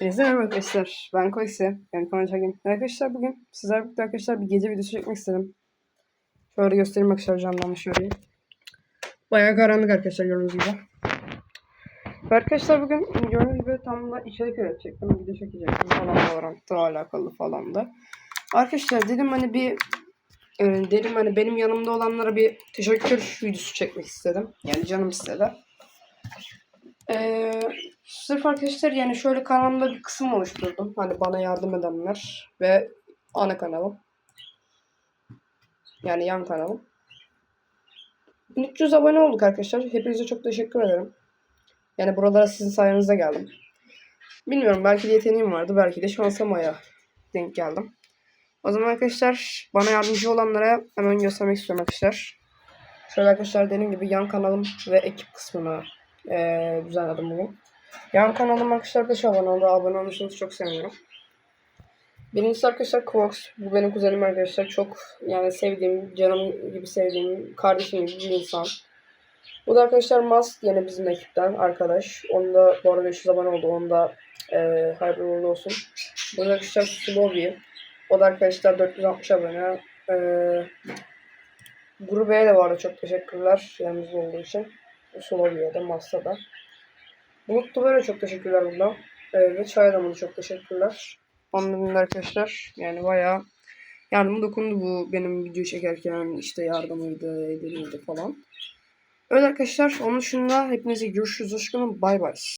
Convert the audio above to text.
Merhaba arkadaşlar. Ben Koysi. Yani konuşacağım. Arkadaşlar bugün sizlerle birlikte arkadaşlar bir gece videosu çekmek istedim. Şöyle göstereyim arkadaşlar camdan şöyle. Bayağı karanlık arkadaşlar gördüğünüz gibi. Ve arkadaşlar bugün gördüğünüz gibi tam da içerik üretecektim. Video çekecektim falan Valorant'la alakalı falan da. Arkadaşlar dedim hani bir e, dedim hani benim yanımda olanlara bir teşekkür videosu çekmek istedim. Yani canım istedi. Ee, sırf arkadaşlar yani şöyle kanalımda bir kısım oluşturdum. Hani bana yardım edenler ve ana kanalım. Yani yan kanalım. 1300 abone olduk arkadaşlar. Hepinize çok teşekkür ederim. Yani buralara sizin sayenizde geldim. Bilmiyorum belki de yeteneğim vardı. Belki de şansıma denk geldim. O zaman arkadaşlar bana yardımcı olanlara hemen göstermek istiyorum arkadaşlar. Şöyle arkadaşlar dediğim gibi yan kanalım ve ekip kısmını eee düzenledim bugün. Yan kanalıma arkadaşlar 5 abone oldu. Abone olmuşsanız çok sevinirim. Birincisi arkadaşlar Quarks. Bu benim kuzenim arkadaşlar. Çok yani sevdiğim, canım gibi sevdiğim, kardeşim gibi bir insan. Bu da arkadaşlar Mast yine bizim ekipten arkadaş. Onun da bu arada 500 abone oldu. Onun da eee hayırlı olsun. Bu da arkadaşlar Slovi. O da arkadaşlar 460 abone. Eee Grube'ye de bu arada çok teşekkürler yanımızda olduğu için. Slovi'ye de Mast'a da. Bulut Duvar'a çok teşekkürler burada. Ee, ve Çay Adamı'na çok teşekkürler. Onun arkadaşlar yani bayağı yardım dokundu bu benim video çekerken işte yardımıydı, ediliydi falan. Öyle arkadaşlar onun dışında hepinize görüşürüz. Hoşçakalın. Bay bay.